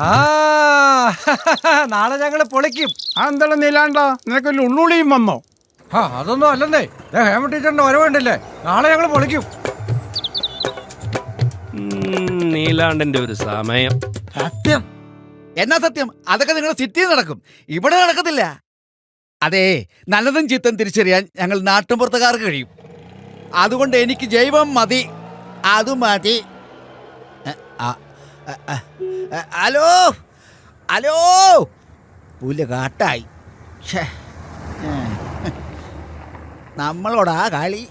ആ നാളെ ഞങ്ങൾ പൊളിക്കും. അതെന്താണ് നീലാണ്ടോ? നിനക്ക് വല്ല ഉള്ളുളിയും വന്നോ? ആ അതൊന്നും അല്ലെന്നേ. ഞാൻ ഹേമ ടീച്ചറിന്റെ വരവുണ്ടല്ലേ. നാളെ ഞങ്ങൾ പൊളിക്കും. നീലാണ്ടന്റെ ഒരു സമയം. സത്യം. എന്നാ സത്യം? അതൊക്കെ നിങ്ങൾ സിറ്റിയിൽ നടക്കും. ഇവിടെ നടക്കത്തില്ല. അതെ നല്ലതും ചിത്തം തിരിച്ചറിയാൻ ഞങ്ങൾ നാട്ടുമ്പുറത്തുകാർക്ക് കഴിയും. അതുകൊണ്ട് എനിക്ക് ജൈവം മതി. അത് മതി ഹലോ ഹലോ പുല്ല് കാട്ടായി. നമ്മളോടാ കളി.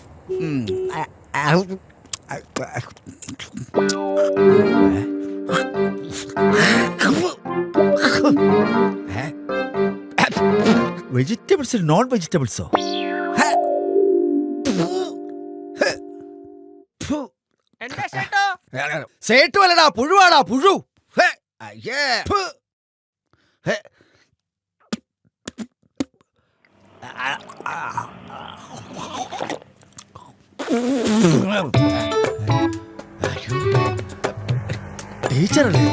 വെജിറ്റബിൾസ് നോൺ വെജിറ്റബിൾസോ സേട്ടു അല്ലടാ പുഴുവാടാ പുഴു. അയ്യേ. ടീച്ചറല്ലേ?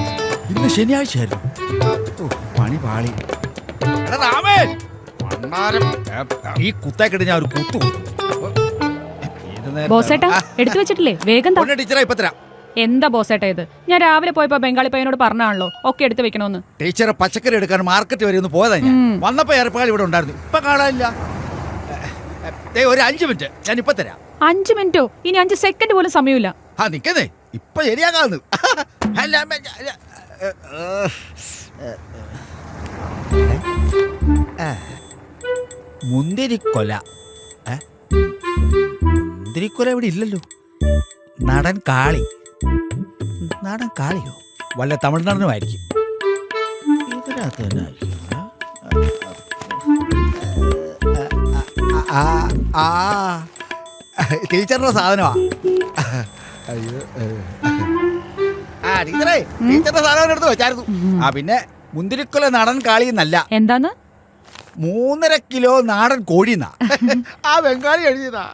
ഇന്ന് ശനിയാഴ്ച ആയിരുന്നു പണി പാളി. രാമേ. ഈ കുത്തേക്കിട്ട് ഞാൻ ഒരു കുത്തു കൊടുക്കും. ബോസേട്ടാ എടുത്തു വെച്ചിട്ടില്ലേ? വേഗം ടീച്ചറാ ഇപ്പത്തരാ ടീച്ചറെ ഇപ്പൊ തരാം എന്താ ബോസേട്ടാ ഇത്? ഞാൻ രാവിലെ പോയപ്പോ ബംഗാളി പയ്യനോട് പറഞ്ഞാണല്ലോ ഒക്കെ എടുത്ത് വെക്കണമെന്ന് ടീച്ചറെ പച്ചക്കറി എടുക്കാൻ മാർക്കറ്റ് വരെ ഒന്ന് പോയതാ ഞാൻ. വന്നപ്പോ ഏർപ്പാട് ഇവിടെ ഉണ്ടായിരുന്നു. ഇപ്പൊ കാണാനില്ല. ദേ, ഒരു അഞ്ചു മിനിറ്റ്. ഞാൻ ഇപ്പൊ തരാം. അഞ്ചു മിനിറ്റോ? ഇനി അഞ്ച് സെക്കൻഡ് പോലും സമയമില്ല. ആ നിക്കുന്നേ. ഇപ്പൊ ശരിയാകാന്ന്. അല്ല, അമ്മ, അല്ല, ഏ, ഏ, ഏ, ഏ. മുന്തിരിക്കൊല. ഏ? മുന്തിരിക്കൊല ഇവിടെ ഇല്ലല്ലോ. നടൻ കാളി. നടൻ കാളിയോ? വല്ല തമിഴ്നാടിനുമായിരിക്കും. ഇതിനകത്ത് തന്നെ ആ ടീച്ചറിന്റെ സാധനമാ. അയ്യോ ആ ടീച്ചറേ ടീച്ചറിന്റെ സാധനം എടുത്ത് വെച്ചായിരുന്നു. ആ പിന്നെ മുന്തിരിക്കൊല നാടൻ കാളി എന്നല്ല എന്താന്ന് മൂന്നര കിലോ നാടൻ കോഴിന്നാ ആ ബംഗാളി എഴുതിയതാ.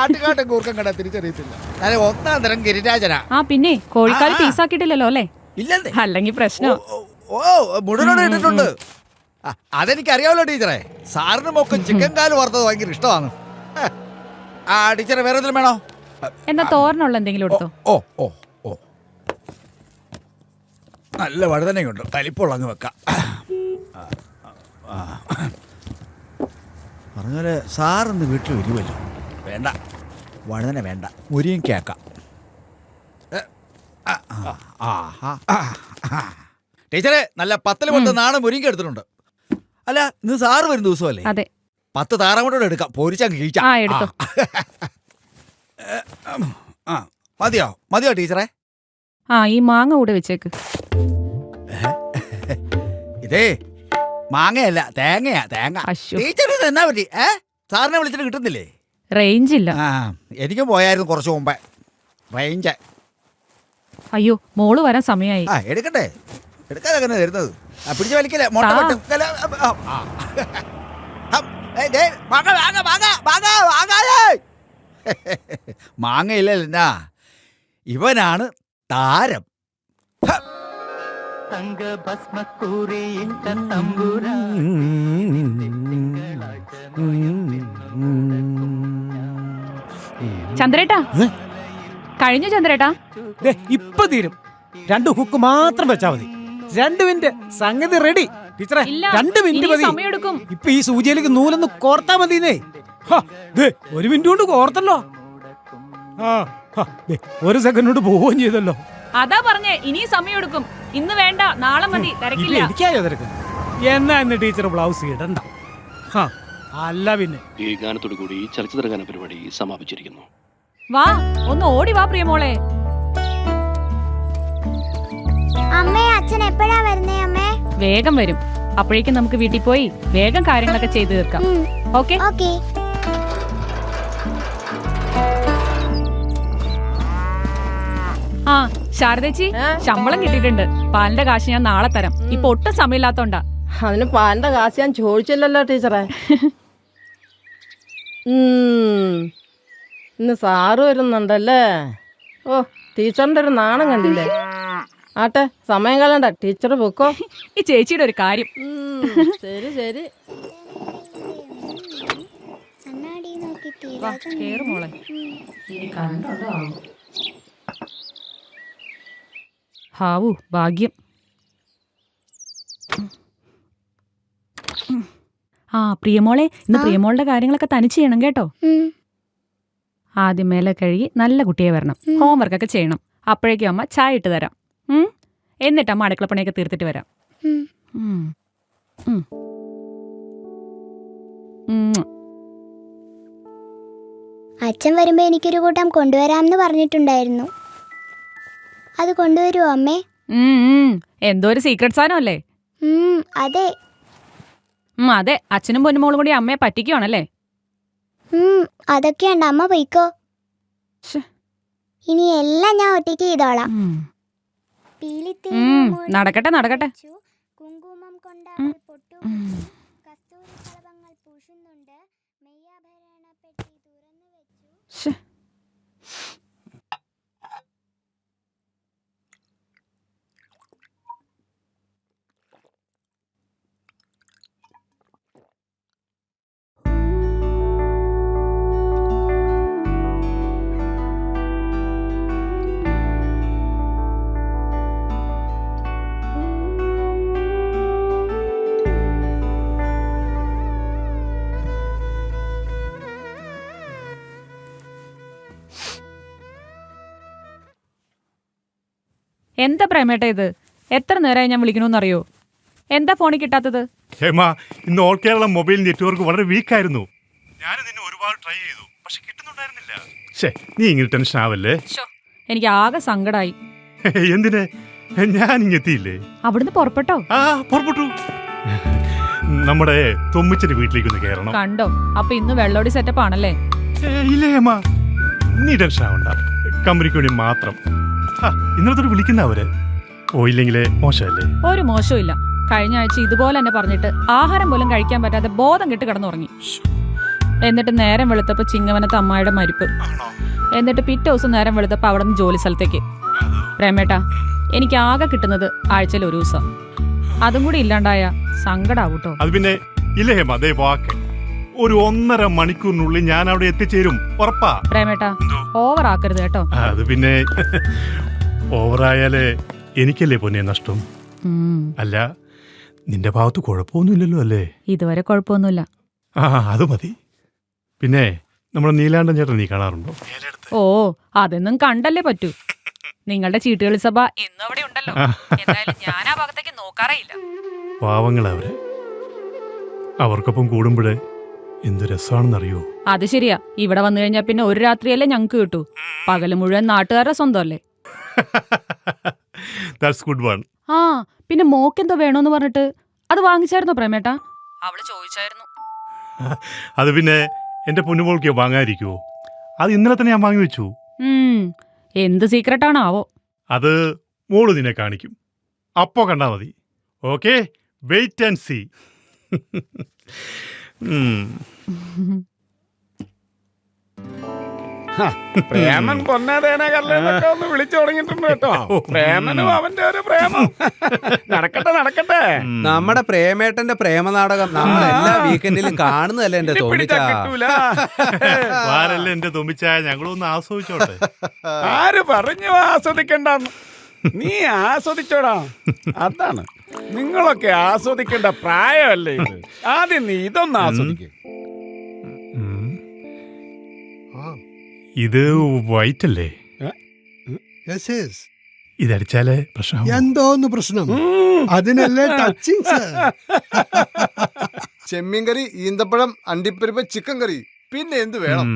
ആട്ടുകാട്ടൻ കൂർക്കം കണ്ട തിരിച്ചറിയത്തില്ല. നല്ല ഒന്നാം തരം ഗിരിരാജനാ. ആ പിന്നെ കോഴിക്കാൽ ആ. പീസാക്കിയിട്ടില്ലല്ലോ അല്ലേ? ഇല്ലെന്നേ. അല്ലെങ്കിൽ പ്രശ്നം. ഓ, മുഴുവനോട് ഇട്ടിട്ടുണ്ട്. ആ, അതെനിക്ക് അറിയാമല്ലോ ടീച്ചറെ. സാറിന് മൊക്കെ ചിക്കൻ കാൽ വറുത്തത് ഭയങ്കര ഇഷ്ടമാണ്. ആ ടീച്ചറെ വേറെ എന്തെങ്കിലും വേണോ? എന്നാ തോരനുള്ള എന്തെങ്കിലും എടുത്തോ? ഓ ഓ ഓ. നല്ല വഴുതനയുണ്ട്. കലിപ്പുള്ള അങ്ങ് വെക്കാം. ആ. പറഞ്ഞാൽ സാറിന്ന് വീട്ടിൽ വരുമല്ലോ. വേണ്ട. വഴുതന വേണ്ട. മുരിയും കേക്കാം. ടീച്ചറെ നല്ല പത്തൽ കൊണ്ട് നാടൻ മുരിങ്ങ എടുത്തിട്ടുണ്ട്. അല്ല ഇന്ന് സാറ് വരുന്ന ദിവസമല്ലേ? അതെ. പത്ത് താറാമോട്ടോട് എടുക്കാം. പൊരിച്ചങ്ങ് കഴിക്കാം ആ എടുത്തോ. ആ. മതിയോ? മതിയോ ടീച്ചറെ? ആ ഈ മാങ്ങ കൂടെ വെച്ചേക്ക്. ഇതേ മാങ്ങയല്ല തേങ്ങയാ തേങ്ങ. ടീച്ചർ എന്നാ പറ്റി? ഏ സാറിനെ വിളിച്ചിട്ട് കിട്ടുന്നില്ലേ? റേഞ്ച് ഇല്ല ആ എനിക്കും പോയായിരുന്നു കുറച്ച് മുമ്പേ റേഞ്ച് അയ്യോ മോൾ വരാൻ സമയമായി ആ എടുക്കട്ടെ എടുക്കാതെ അങ്ങനെ തരുന്നത് ആ പിടിച്ച് വലിക്കല്ലേ മുട്ട താ. വെട്ടും. കല- ആ, ആ. ഹം, ഏയ് ദേ, മാങ്ങ മാങ്ങ മാങ്ങ മാങ്ങ മാങ്ങായേ മാങ്ങയില്ലല്ലാ ഇവനാണ് താരം ചന്ദ്രേട്ടാ. കഴിഞ്ഞു ചന്ദ്രേട്ടാ. ദേ, ഇപ്പൊ തീരും. രണ്ട് ഹുക്ക് മാത്രം വെച്ചാ മതി. രണ്ട് മിനിറ്റ് സംഗതി റെഡി ടീച്ചറെ രണ്ട് മിനിറ്റ് മതി. ഇപ്പൊ ഈ സൂചിയിലേക്ക് നൂലൊന്ന് കോർത്താ മതിന്നേ ദേ, ഒരു മിനിറ്റ് കൊണ്ട് കോർത്തല്ലോ. ആ ദേ, ഒരു സെക്കൻഡ് കൊണ്ട് പോവുകയും ചെയ്തല്ലോ. അതാ പറഞ്ഞേ ഇനി സമയം എടുക്കും ഇന്ന് വേണ്ട നാളെ മതി തിരക്കില്ല. എനിക്കായോ തിരക്ക്. എന്നാ ഇന്ന് ടീച്ചർ ബ്ലൗസ് ഇടണ്ട. അല്ല പിന്നെ. ഈ ഗാനത്തോടു കൂടി ചലച്ചിത്ര ഗാന പരിപാടി സമാപിച്ചിരിക്കുന്നു. വാ ഒന്ന് ഓടി വാ പ്രിയമോളെ. അമ്മേ അച്ഛൻ എപ്പോഴാ വരുന്നേ അമ്മേ? വേഗം വരും. അപ്പോഴേക്കും നമുക്ക് വീട്ടിൽ പോയി വേഗം കാര്യങ്ങളൊക്കെ ചെയ്തു തീർക്കാം. ഓക്കെ? ഓക്കെ. ആ ശാരദേച്ചി ശമ്പളം കിട്ടിയിട്ടുണ്ട്. പാലിന്റെ കാശ് ഞാൻ നാളെ തരാം. ഇപ്പൊ ഒട്ടും സമയമില്ലാത്തോണ്ടാ. അതിന് പാലിന്റെ കാശ് ഞാൻ ചോദിച്ചില്ലല്ലോ ടീച്ചറെ. ഉം. ഇന്ന് സാറ് വരുന്നുണ്ടല്ലേ? ഓ ടീച്ചറിന്റെ ഒരു നാണം കണ്ടില്ലേ? ആട്ടെ സമയം കളണ്ട ടീച്ചർ പൊക്കോ. ഈ ചേച്ചിയുടെ ഒരു കാര്യം. ശരി ശരി. കണ്ണാടി നോക്കി വാ കേറ് മോളെ. ഹാവു ഭാഗ്യം. ആ പ്രിയമോളെ ഇന്ന് പ്രിയമോളുടെ കാര്യങ്ങളൊക്കെ തനിച്ച് ചെയ്യണം കേട്ടോ. ആദ്യം മേലെ കഴുകി നല്ല കുട്ടിയെ വരണം. ഹോംവർക്കൊക്കെ ചെയ്യണം. അപ്പോഴേക്കും അമ്മ ചായ ഇട്ട് തരാം? എന്നിട്ട് അമ്മ അടുക്കളപ്പണിയൊക്കെ തീർത്തിട്ട് വരാം. അച്ഛൻ വരുമ്പോ എനിക്കൊരു കൂട്ടം കൊണ്ടുവരാമെന്ന് പറഞ്ഞിട്ടുണ്ടായിരുന്നു. അത് കൊണ്ടുവരുമോ അമ്മേ. എന്തോ ഒരു സീക്രട്ട് സാധനമല്ലേ അല്ലേ? അതെ. അതെ. അച്ഛനും പൊന്നുമോളും കൂടി അമ്മയെ പറ്റിക്കുവാണല്ലേ? അതൊക്കെയുണ്ട് അമ്മ പോയിക്കോ. ഇനി എല്ലാം ഞാൻ ഒറ്റയ്ക്ക് ചെയ്തോളാം. നടക്കട്ടെ നടക്കട്ടെ. കുങ്കുമം കൊണ്ടാൽ. പൊട്ടു ഉം. കസ്തൂരികളഭങ്ങൾ പൂശുന്നുണ്ട്. മെയ്യാഭരണ പെട്ടി തുറന്നു വെച്ചു. എന്താ പ്രേമേട്ട ഇത്? എത്ര നേരമായി ഞാൻ വിളിക്കണമെന്നറിയോ എന്താ ഫോണിൽ കിട്ടാത്തത്? ഹേമ ഇന്ന് ഓൾ കേരള മൊബൈൽ നെറ്റ്വർക്ക് വളരെ വീക്കായിരുന്നു. ഞാൻ നിന്നെ ഒരുപാട് ട്രൈ ചെയ്തു പക്ഷെ കിട്ടുന്നുണ്ടായിരുന്നില്ല. ശേ നീ ഇങ്ങനെ ടെൻഷൻ ആവല്ലേ? ശ്ശോ, എനിക്ക് ആകെ സങ്കടായി. എന്തിനെ? ഞാൻ ഇങ്ങെത്തിയില്ലേ അവിടുന്ന് പുറപ്പെട്ടോ? ആ പുറപ്പെട്ടു. നമ്മുടെ തൊമ്മിച്ചന്റെ വീട്ടിലേക്ക് ഒന്ന് കയറണം. കണ്ടോ അപ്പൊ ഇന്ന് വെള്ളോടി സെറ്റപ്പ് ആണല്ലേ? ഏ, ഇല്ല ഹേമ. നീ ടെൻഷൻ ആവണ്ട. കമ്പനിക്ക് വേണ്ടി മാത്രം. ഹാ, ഇന്നലെ വിളിക്കുന്ന അവർ. ഓ ഇല്ലെങ്കിലേ മോശമല്ലേ? ഒരു മോശവും ഇല്ല. കഴിഞ്ഞ ആഴ്ച ഇതുപോലെ തന്നെ പറഞ്ഞിട്ട് ആഹാരം പോലും കഴിക്കാൻ പറ്റാതെ ബോധം കെട്ട് കിടന്നുറങ്ങി. എന്നിട്ട് നേരം വെളുത്തപ്പോ ചിങ്ങവനത്തെ അമ്മായിയുടെ മരിപ്പ്. എന്നിട്ട് പിറ്റേ ദിവസം നേരം വെളുത്തപ്പോ അവിടെ നിന്ന് ജോലി സ്ഥലത്തേക്ക്. പ്രേമേട്ടാ എനിക്ക് ആകെ കിട്ടുന്നത് ആഴ്ചയിൽ ഒരു ദിവസം. അതും കൂടി ഇല്ലാണ്ടായ സങ്കടാവൂട്ടോ. അത് പിന്നെ ഇല്ലേ ഹേമ അതേ വാക്ക്. ഒരു ഒന്നര മണിക്കൂറിനുള്ളിൽ ഞാൻ അവിടെ എത്തിച്ചേരും. ഉറപ്പാ? പ്രേമേട്ടാ ഓവർ ആക്കരുത് കേട്ടോ. അത് പിന്നെ ഓവറായാലേ എനിക്കല്ലേ പൊന്നെ നഷ്ടം? അല്ല നിന്റെ ഭാഗത്ത് കുഴപ്പമൊന്നുമില്ലല്ലോ അല്ലേ? ഇതുവരെ കുഴപ്പമൊന്നുമില്ല. ആ അത് മതി. പിന്നെ നമ്മുടെ നീലാണ്ടൻ ചേട്ടൻ നീ കാണാറുണ്ടോ? ഓ അതൊന്നും കണ്ടല്ലേ പറ്റൂ. നിങ്ങളുടെ ചീട്ടുകളി സഭ എന്നും അവിടെ ഉണ്ടല്ലോ. എന്തായാലും ഞാൻ ആ ഭാഗത്തേക്ക് നോക്കാറേ ഇല്ല പാവങ്ങൾ അവർ. അവർക്കൊപ്പം കൂടുമ്പോഴേ എന്ത് രസമാണെന്നറിയോ അത് ശരിയാ. ഇവിടെ വന്നു കഴിഞ്ഞാൽ പിന്നെ ഒരു രാത്രിയല്ലേ ഞങ്ങൾക്ക് കിട്ടൂ. പകൽ മുഴുവൻ നാട്ടുകാരുടെ സ്വന്തമല്ലേ? ദാറ്റ്സ് ഗുഡ് വൺ ആ പിന്നെ മോക്കെന്തോ വേണോന്ന് പറഞ്ഞിട്ട് അത് വാങ്ങിച്ചായിരുന്നോ പ്രേമേട്ടാ? അവൾ ചോദിച്ചായിരുന്നു. അത് പിന്നെ എന്റെ പൊന്നുമോൾക്കോ വാങ്ങാതിരിക്കുവോ? അത് ഇന്നലെ തന്നെ ഞാൻ വാങ്ങി വെച്ചു. എന്ത് സീക്രട്ട് ആണാവോ അത് മോൾ നിന്നെ കാണിക്കും. അപ്പോ കണ്ടാ മതി. Okay wait and see Preman പൊന്നാതേനെ കല്ലേന്നൊക്കെ ഒന്ന് വിളിച്ചു തുടങ്ങിയിട്ടുണ്ട് കേട്ടോ. പ്രേമനും അവന്റെ ഒരു പ്രേമം. നടക്കട്ടെ നടക്കട്ടെ. നമ്മുടെ പ്രേമേട്ടന്റെ പ്രേമ നാടകം നമ്മൾ എല്ലാ വീക്കെൻഡിലും കാണുന്നതല്ലേ എന്റെ വാരല്ലേ എന്റെ തുമ്പിച്ചായ ഞങ്ങളൊന്ന് ആസ്വദിച്ചോട്ടെ. ആര് പറഞ്ഞു ആസ്വദിക്കണ്ടെന്ന്? നീ ആസ്വദിച്ചോടാ. അതാണ്. നിങ്ങളൊക്കെ ആസ്വദിക്കേണ്ട പ്രായമല്ലേ ഇത്? ആദ്യം നീ ഇതൊന്ന് ആസ്വദിക്കും. ഇത് വൈറ്റ് അല്ലേ ഇതടിച്ചാലേ പ്രശ്നം എന്തോന്ന് പ്രശ്നം? അതിനല്ലേ ടച്ചിങ്സ് ചെമ്മീൻ കറി ഈന്തപ്പഴം അണ്ടിപ്പരിപ്പ് ചിക്കൻ കറി. പിന്നെ എന്ത് വേണം?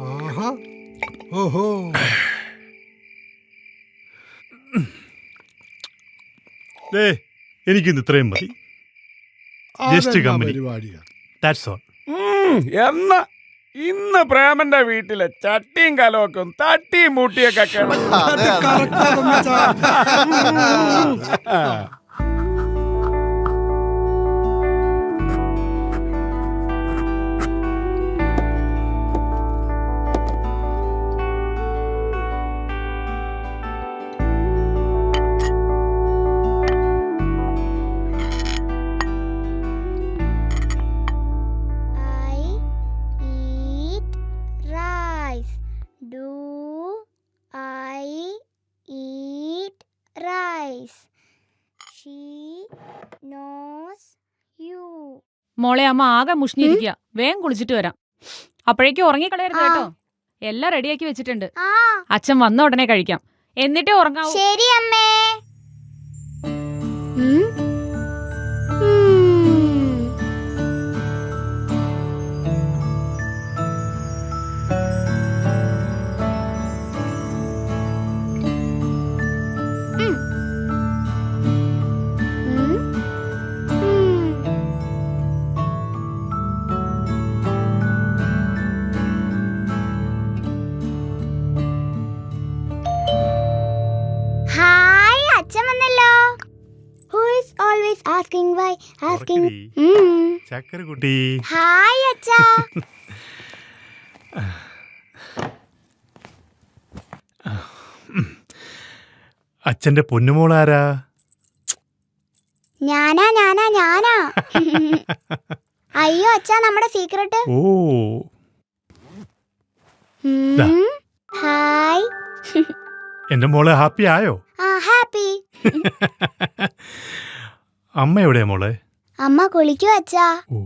ആഹാ. ഓഹോ. എനിക്കിന്ന് ഇത്രയും മതി. Just company. ദാറ്റ്സ് ഓൾ എന്നാ? ഇന്ന് പ്രേമന്റെ വീട്ടിലെ ചട്ടിയും കലമൊക്കെ തട്ടിയും മൂട്ടിയൊക്കെ കിടക്കും മോളെ അമ്മ ആകെ മുഷിഞ്ഞിരിക്കുക വേഗം കുളിച്ചിട്ട് വരാം. അപ്പോഴേക്കും ഉറങ്ങിക്കളയരുത്. കേട്ടോ. എല്ലാം റെഡിയാക്കി വെച്ചിട്ടുണ്ട്. ആ. അച്ഛൻ വന്ന ഉടനെ കഴിക്കാം. എന്നിട്ടേ ഉറങ്ങാവൂ. ശരി അമ്മേ. Asking why asking. ചക്കര കുട്ടി ഹായ് അച്ഛാ. അച്ഛന്റെ പൊന്നുമോളാരാ ഞാനാ ഞാനാ ഞാനാ. അയ്യോ അച്ഛാ നമ്മുടെ സീക്രട്ട് ഓ. ഹായ് എന്റെ മോൾ ഹാപ്പി ആയോ? ആ ഹാപ്പി. അമ്മ എവിടെയാ മോളെ? അമ്മ കുളിക്കു അച്ഛാ? ഓ.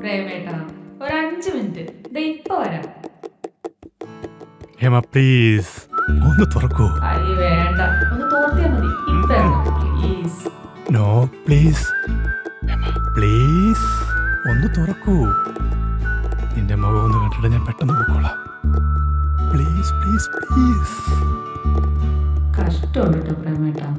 പ്രേമേട്ടാ ഒരു അഞ്ച് മിനിറ്റ്. ദേ ഇപ്പൊ വരാം. ഹേമ പ്ലീസ് ഒന്ന് തുറക്കൂ. അയ്യ വേണ്ട. ഒന്ന് തോർത്തിയാ മതി. ഇപ്പൊ പ്ലീസ് നോ പ്ലീസ് പ്ലീസ് ഒന്ന് തുറക്കൂ. നിന്റെ മുഖം ഒന്ന് കണ്ടിട്ട് ഞാൻ പെട്ടെന്ന് പൊക്കോളാം. Please please please. കഷ്ടമുണ്ട് കേട്ടോ പ്രേമേട്ടാ.